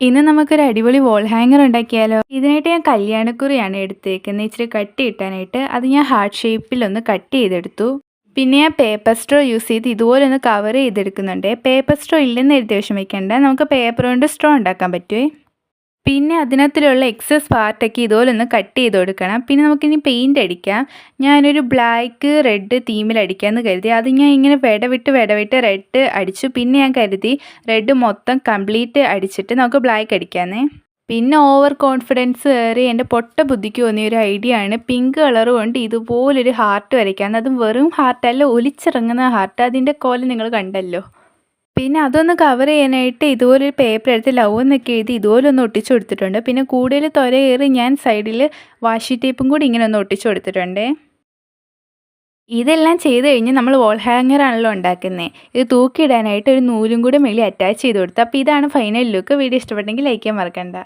ഇന്ന് നമുക്കൊരു അടിപൊളി വോൾ ഹാങ്ങർ ഉണ്ടാക്കിയാലോ? ഇതിനായിട്ട് ഞാൻ കല്യാണക്കുറിയാണ് എടുത്തേക്കുന്നത് ഇച്ചിരി കട്ട് കിട്ടാനായിട്ട് അത് ഞാൻ ഹാർട്ട് ഷേപ്പിൽ ഒന്ന് കട്ട് ചെയ്തെടുത്തു. പിന്നെ ഞാൻ പേപ്പർ സ്ട്രോ യൂസ് ചെയ്ത് ഇതുപോലെ ഒന്ന് കവർ ചെയ്തെടുക്കുന്നുണ്ട്. പേപ്പർ സ്ട്രോ ഇല്ലെന്ന് എഴുതി വിഷമിക്കേണ്ട. നമുക്ക് പേപ്പർ കൊണ്ട് സ്ട്രോ ഉണ്ടാക്കാൻ പറ്റുമേ പിന്നെ അതിനകത്തിലുള്ള എക്സസ് പാർട്ടൊക്കെ ഇതുപോലെ ഒന്ന് കട്ട് ചെയ്ത് കൊടുക്കണം. പിന്നെ നമുക്കിനി പെയിന്റ് അടിക്കാം. ഞാനൊരു ബ്ലാക്ക് റെഡ് തീമിൽ അടിക്കാമെന്ന് കരുതി. അത് ഞാൻ ഇങ്ങനെ വിടവിട്ട് വിടവിട്ട് റെഡ് അടിച്ചു. പിന്നെ ഞാൻ കരുതി റെഡ് മൊത്തം കംപ്ലീറ്റ് അടിച്ചിട്ട് നമുക്ക് ബ്ലാക്ക് അടിക്കാമെന്നേ പിന്നെ ഓവർ കോൺഫിഡൻസ് കയറി എന്റെ പൊട്ട ബുദ്ധിക്ക് തോന്നിയ ഒരു ഐഡിയ ആണ് പിങ്ക് കളർ കൊണ്ട് ഇതുപോലൊരു ഹാർട്ട് വരയ്ക്കാമെന്ന് അതും വെറും ഹാർട്ടല്ല ഒലിച്ചിറങ്ങുന്ന ഹാർട്ട് അതിന്റെ കോലം നിങ്ങൾ കണ്ടല്ലോ. പിന്നെ അതൊന്ന് കവർ ചെയ്യാനായിട്ട് ഇതുപോലൊരു പേപ്പർ എടുത്ത് ലവ് എന്നൊക്കെ എഴുതി ഇതുപോലെ ഒന്ന് ഒട്ടിച്ചു കൊടുത്തിട്ടുണ്ട്. പിന്നെ കൂടുതൽ തൊരയേറി ഞാൻ സൈഡിൽ വാഷി ടേപ്പും കൂടി ഇങ്ങനെ ഒന്ന് ഒട്ടിച്ചു കൊടുത്തിട്ടുണ്ട്. ഇതെല്ലാം ചെയ്ത് കഴിഞ്ഞ് നമ്മൾ വോൾ ഹാങ്ങർ ആണല്ലോ ഉണ്ടാക്കുന്നത് ഇത് തൂക്കിയിടാനായിട്ട് ഒരു നൂലും കൂടി മേളി അറ്റാച്ച് ചെയ്ത് കൊടുത്തു. അപ്പോൾ ഇതാണ് ഫൈനൽ ലുക്ക് വീഡിയോ ഇഷ്ടപ്പെട്ടെങ്കിൽ ലൈക്ക് ചെയ്യാൻ മറക്കണ്ട.